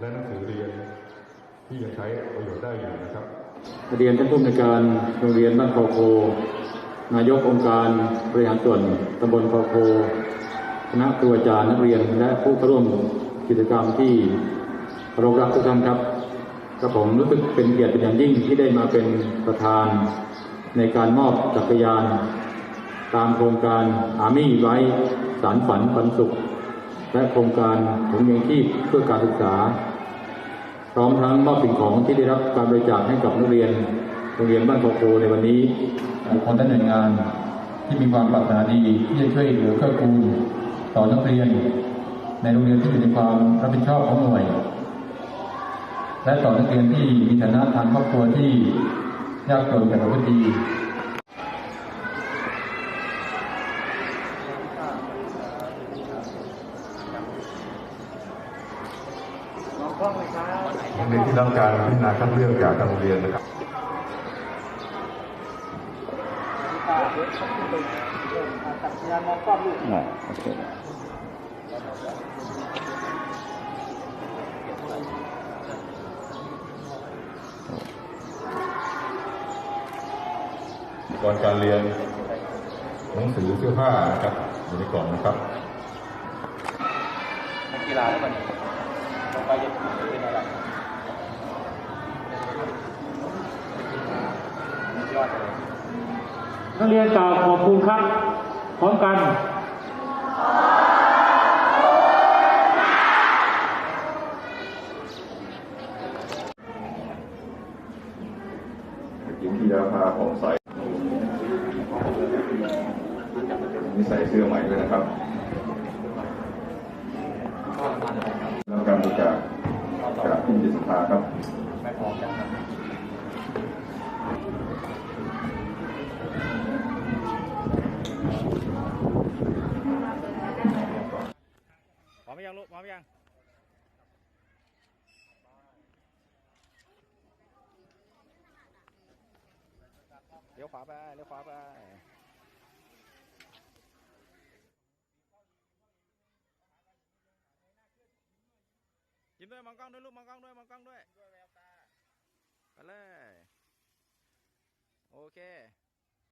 และหนังสือเรียนที่ยังใช้ประโยชน์ได้อยู่นะครับเรียนท่านผู้อำนวยการโรงเรียนบ้านโพโคนายกองค์การบริหารส่วนตำบลโพโคคณะครูอาจารย์นักเรียนและผู้เข้าร่วมกิจกรรมที่เคารพรักทุกท่านครับกระผมรู้สึกเป็นเกียรติเป็นอย่างยิ่งที่ได้มาเป็นประธาน ในการมอบจักรยาน ตามโครงการอาร์มี่ไว้สารฝันปันสุข และโครงการถุงยังชีพเพื่อการศึกษา พร้อมทั้งมอบสิ่งของที่ได้รับการบริจาคให้กับนักเรียนโรงเรียนบ้านโพโคในวันนี้บุคคลและหน่วยงานที่มีความปรารถนาดีที่จะช่วยเหลือเกื้อกูลต่อนักเรียน ในโรงเรียนที่อยู่ในความรับผิดชอบของหน่วย และต่อนักเรียนที่มีฐานะทางครอบครัวที่ ยากจนแต่ประพฤติดีมองกล้องเลยครับโรงเรียนที่รับการพิจารณาคัดเลือกจากทางโรงเรียนนะครับจักรยานมองก ล้องลูกก่อนการเรียน หนังสือเสื้อผ้านะครับอยู่ในกล่องนะครับนักกีฬาแล้วมันลงไปจะเป็นอะไรยอดเลยนักเรียนกล่าวขอบคุณครับ พร้อมกันหญิงที่ยาพาของใส่ นี่ใส่เสื้อใหม่ด้วยนะครับแล้วการบริจาคจากผู้มีจิตศรัทธาครับไม่พร้อมกันครับพร้อมยังลูกพร้อมยังเลี้ยวขวาไปเลี้ยวขวาไป ด้วยมองกล้องด้วยลูกมองกล้องด้วยมองกล้องด้วยไปเลย โอเค